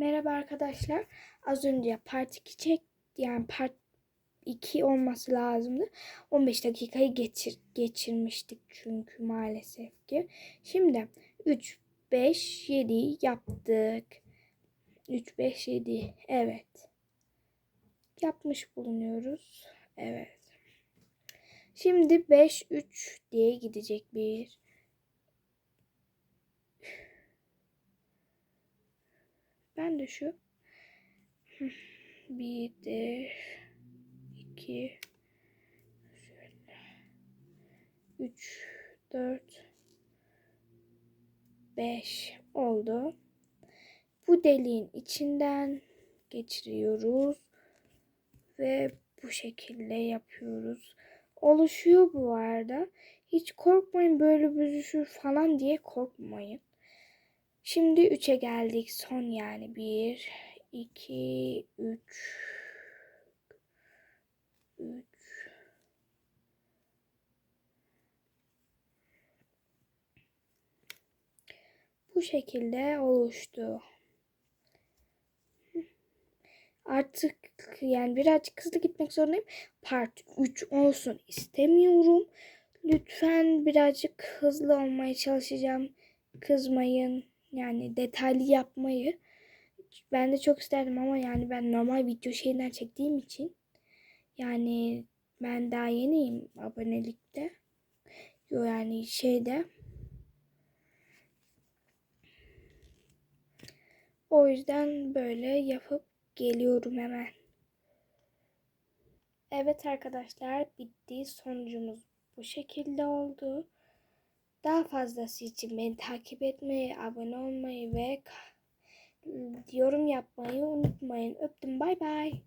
Merhaba arkadaşlar. Az önce part 2 çek yani part 2 olması lazımdı. 15 dakikayı geçir, geçirmiştik çünkü maalesef ki. Şimdi 3 5 7 yaptık. 3 5 7 evet. Yapmış bulunuyoruz. Evet. Şimdi 5 3 diye gidecek bir Ben de şu bir de iki şöyle üç dört beş oldu. Bu deliğin içinden geçiriyoruz ve bu şekilde yapıyoruz. Oluşuyor bu arada. Hiç korkmayın böyle büzüşür falan diye korkmayın. Şimdi 3'e geldik. Son yani 1, 2, 3, 3. Bu şekilde oluştu. Artık yani birazcık hızlı gitmek zorundayım. Part 3 olsun istemiyorum. Lütfen birazcık hızlı olmaya çalışacağım. Kızmayın. Yani detaylı yapmayı ben de çok isterdim ama yani ben normal video şeyler çektiğim için yani ben daha yeniyim abonelikte. Yo yani şeyde. O yüzden böyle yapıp geliyorum hemen. Evet arkadaşlar bitti. Sonucumuz bu şekilde oldu. Daha fazlası için beni takip etmeyi, abone olmayı ve yorum yapmayı unutmayın. Öptüm bay bay.